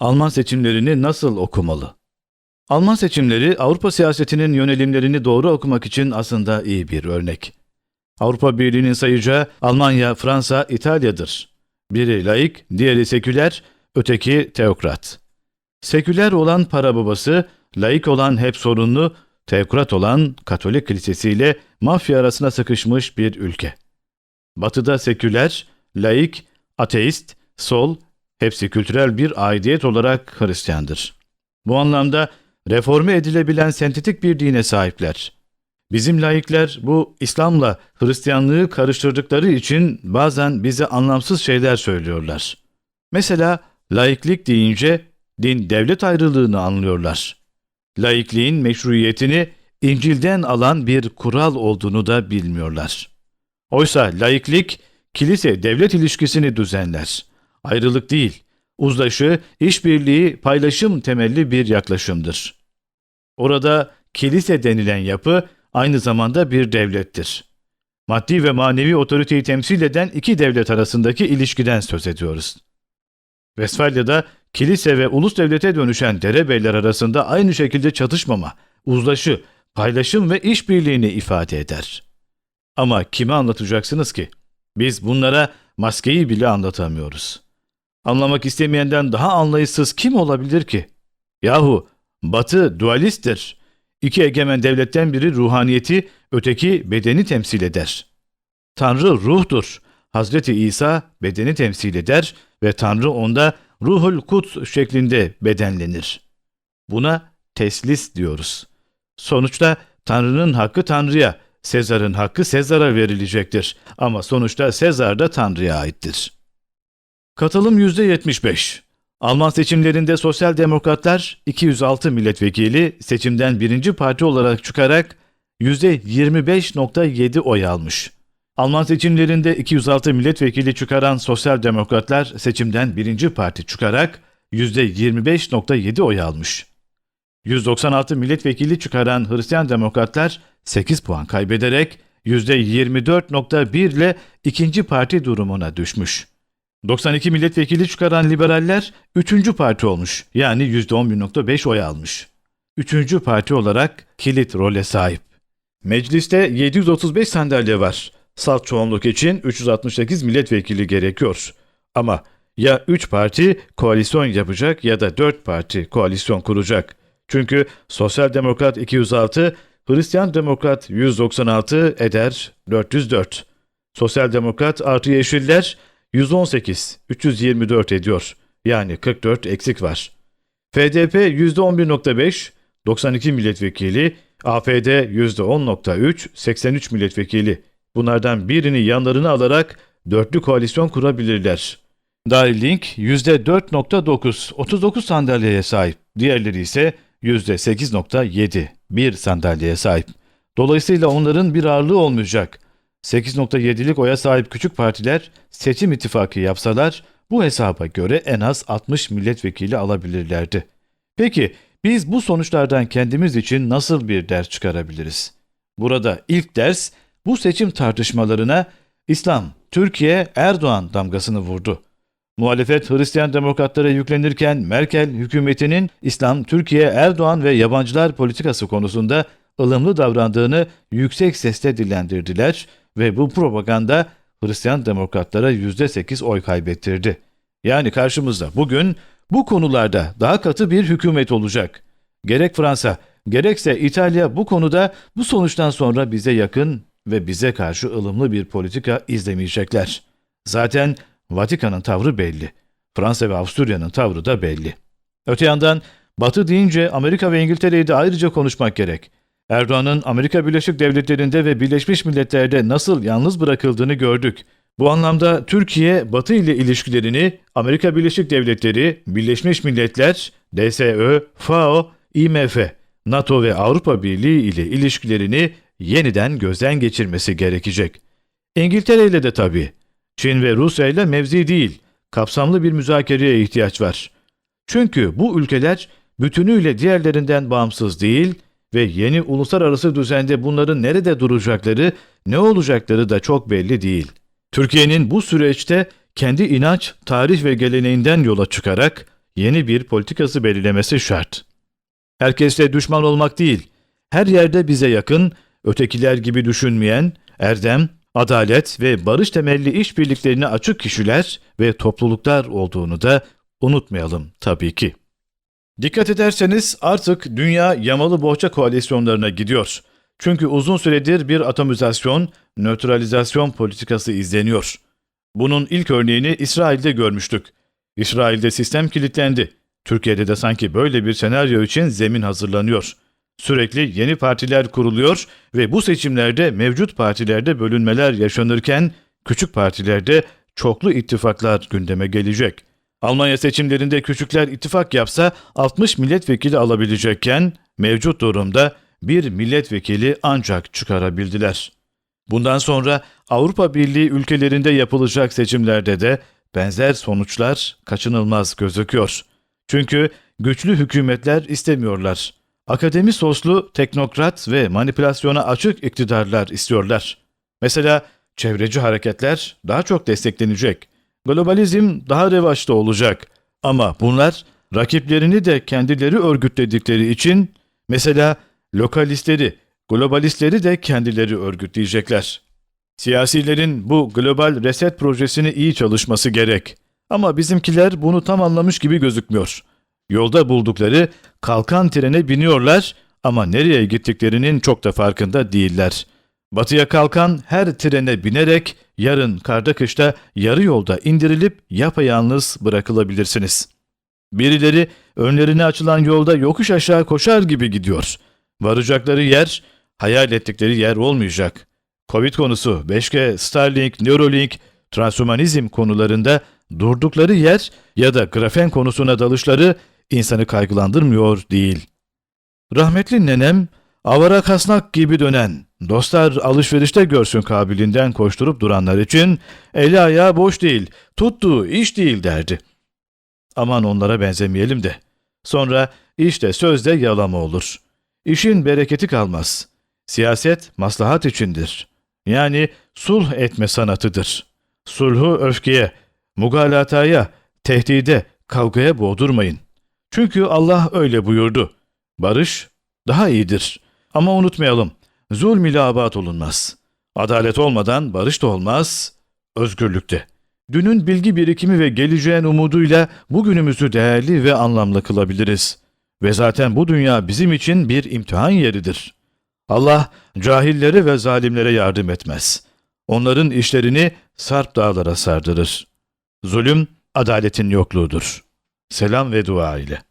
Alman seçimlerini nasıl okumalı? Alman seçimleri Avrupa siyasetinin yönelimlerini doğru okumak için aslında iyi bir örnek. Avrupa Birliği'nin sayacağı Almanya, Fransa, İtalya'dır. Biri laik, diğeri seküler, öteki teokrat. Seküler olan para babası, laik olan hep sorunlu, teokrat olan Katolik kilisesiyle mafya arasına sıkışmış bir ülke. Batıda seküler, laik, ateist, sol, hepsi kültürel bir aidiyet olarak Hristiyandır. Bu anlamda reforme edilebilen sentetik bir dine sahipler. Bizim laikler bu İslam'la Hristiyanlığı karıştırdıkları için bazen bize anlamsız şeyler söylüyorlar. Mesela laiklik deyince din devlet ayrılığını anlıyorlar. Laikliğin meşruiyetini İncil'den alan bir kural olduğunu da bilmiyorlar. Oysa laiklik kilise devlet ilişkisini düzenler. Ayrılık değil, uzlaşı, işbirliği, paylaşım temelli bir yaklaşımdır. Orada kilise denilen yapı aynı zamanda bir devlettir. Maddi ve manevi otoriteyi temsil eden iki devlet arasındaki ilişkiden söz ediyoruz. Westfalya'da kilise ve ulus devlete dönüşen derebeyler arasında aynı şekilde çatışmama, uzlaşı, paylaşım ve işbirliğini ifade eder. Ama kime anlatacaksınız ki? Biz bunlara maskeyi bile anlatamıyoruz. Anlamak istemeyenden daha anlayışsız kim olabilir ki? Yahu Batı dualisttir. İki egemen devletten biri ruhaniyeti, öteki bedeni temsil eder. Tanrı ruhtur. Hazreti İsa bedeni temsil eder ve Tanrı onda ruhul kuts şeklinde bedenlenir. Buna teslis diyoruz. Sonuçta Tanrı'nın hakkı Tanrı'ya, Sezar'ın hakkı Sezar'a verilecektir. Ama sonuçta Sezar da Tanrı'ya aittir. Katılım %75. Alman seçimlerinde Sosyal Demokratlar 206 milletvekili seçimden birinci parti olarak çıkarak %25.7 oy almış. Alman seçimlerinde 206 milletvekili çıkaran Sosyal Demokratlar seçimden birinci parti çıkarak %25.7 oy almış. 196 milletvekili çıkaran Hristiyan Demokratlar 8 puan kaybederek %24.1 ile ikinci parti durumuna düşmüş. 92 milletvekili çıkaran liberaller 3. parti olmuş yani %11.5 oy almış. 3. parti olarak kilit role sahip. Mecliste 735 sandalye var. Salt çoğunluk için 368 milletvekili gerekiyor. Ama ya 3 parti koalisyon yapacak ya da 4 parti koalisyon kuracak. Çünkü Sosyal Demokrat 206, Hristiyan Demokrat 196 eder 404. Sosyal Demokrat artı Yeşiller 118, 324 ediyor. Yani 44 eksik var. FDP %11.5, 92 milletvekili, AFD %10.3, 83 milletvekili. Bunlardan birini yanlarına alarak dörtlü koalisyon kurabilirler. Darlink %4.9, 39 sandalyeye sahip. Diğerleri ise %8.7, bir sandalyeye sahip. Dolayısıyla onların bir ağırlığı olmayacak. 8.7'lik oya sahip küçük partiler seçim ittifakı yapsalar bu hesaba göre en az 60 milletvekili alabilirlerdi. Peki biz bu sonuçlardan kendimiz için nasıl bir ders çıkarabiliriz? Burada ilk ders bu seçim tartışmalarına İslam, Türkiye, Erdoğan damgasını vurdu. Muhalefet Hristiyan demokratlara yüklenirken Merkel hükümetinin İslam, Türkiye, Erdoğan ve yabancılar politikası konusunda ılımlı davrandığını yüksek sesle dillendirdiler ve bu propaganda Hristiyan demokratlara %8 oy kaybettirdi. Yani karşımızda bugün bu konularda daha katı bir hükümet olacak. Gerek Fransa, gerekse İtalya bu konuda bu sonuçtan sonra bize yakın ve bize karşı ılımlı bir politika izlemeyecekler. Zaten Vatikan'ın tavrı belli. Fransa ve Avusturya'nın tavrı da belli. Öte yandan Batı deyince Amerika ve İngiltere'yi de ayrıca konuşmak gerek. Erdoğan'ın Amerika Birleşik Devletleri'nde ve Birleşmiş Milletler'de nasıl yalnız bırakıldığını gördük. Bu anlamda Türkiye, Batı ile ilişkilerini Amerika Birleşik Devletleri, Birleşmiş Milletler, DSÖ, FAO, IMF, NATO ve Avrupa Birliği ile ilişkilerini yeniden gözden geçirmesi gerekecek. İngiltere ile de tabii. Çin ve Rusya ile mevzi değil, kapsamlı bir müzakereye ihtiyaç var. Çünkü bu ülkeler bütünüyle diğerlerinden bağımsız değil ve yeni uluslararası düzende bunların nerede duracakları, ne olacakları da çok belli değil. Türkiye'nin bu süreçte kendi inanç, tarih ve geleneğinden yola çıkarak yeni bir politikası belirlemesi şart. Herkesle düşman olmak değil, her yerde bize yakın, ötekiler gibi düşünmeyen, erdem, adalet ve barış temelli işbirliklerine açık kişiler ve topluluklar olduğunu da unutmayalım tabii ki. Dikkat ederseniz artık dünya yamalı bohça koalisyonlarına gidiyor. Çünkü uzun süredir bir atomizasyon, nötralizasyon politikası izleniyor. Bunun ilk örneğini İsrail'de görmüştük. İsrail'de sistem kilitlendi. Türkiye'de de sanki böyle bir senaryo için zemin hazırlanıyor. Sürekli yeni partiler kuruluyor ve bu seçimlerde mevcut partilerde bölünmeler yaşanırken küçük partilerde çoklu ittifaklar gündeme gelecek. Almanya seçimlerinde küçükler ittifak yapsa 60 milletvekili alabilecekken mevcut durumda bir milletvekili ancak çıkarabildiler. Bundan sonra Avrupa Birliği ülkelerinde yapılacak seçimlerde de benzer sonuçlar kaçınılmaz gözüküyor. Çünkü güçlü hükümetler istemiyorlar. Akademi soslu teknokrat ve manipülasyona açık iktidarlar istiyorlar. Mesela çevreci hareketler daha çok desteklenecek. Globalizm daha revaçta olacak. Ama bunlar rakiplerini de kendileri örgütledikleri için mesela lokalistleri, globalistleri de kendileri örgütleyecekler. Siyasilerin bu global reset projesini iyi çalışması gerek. Ama bizimkiler bunu tam anlamış gibi gözükmüyor. Yolda buldukları kalkan trene biniyorlar ama nereye gittiklerinin çok da farkında değiller. Batıya kalkan her trene binerek yarın karda kışta yarı yolda indirilip yapayalnız bırakılabilirsiniz. Birileri önlerine açılan yolda yokuş aşağı koşar gibi gidiyor. Varacakları yer, hayal ettikleri yer olmayacak. Covid konusu, 5G, Starlink, Neuralink, transhumanizm konularında durdukları yer ya da grafen konusuna dalışları insanı kaygılandırmıyor değil. Rahmetli nenem, avara kasnak gibi dönen, dostlar alışverişte görsün kabilinden koşturup duranlar için eli ayağı boş değil, tuttuğu iş değil derdi. Aman onlara benzemeyelim de. Sonra işte sözde yalama olur. İşin bereketi kalmaz. Siyaset maslahat içindir. Yani sulh etme sanatıdır. Sulhu öfkeye, mugalataya, tehdide, kavgaya boğdurmayın. Çünkü Allah öyle buyurdu. Barış daha iyidir. Ama unutmayalım, zulm ile abat olunmaz. Adalet olmadan barış da olmaz, özgürlükte. Dünün bilgi birikimi ve geleceğin umuduyla bugünümüzü değerli ve anlamlı kılabiliriz. Ve zaten bu dünya bizim için bir imtihan yeridir. Allah cahillere ve zalimlere yardım etmez. Onların işlerini sarp dağlara sardırır. Zulüm, adaletin yokluğudur. Selam ve dua ile.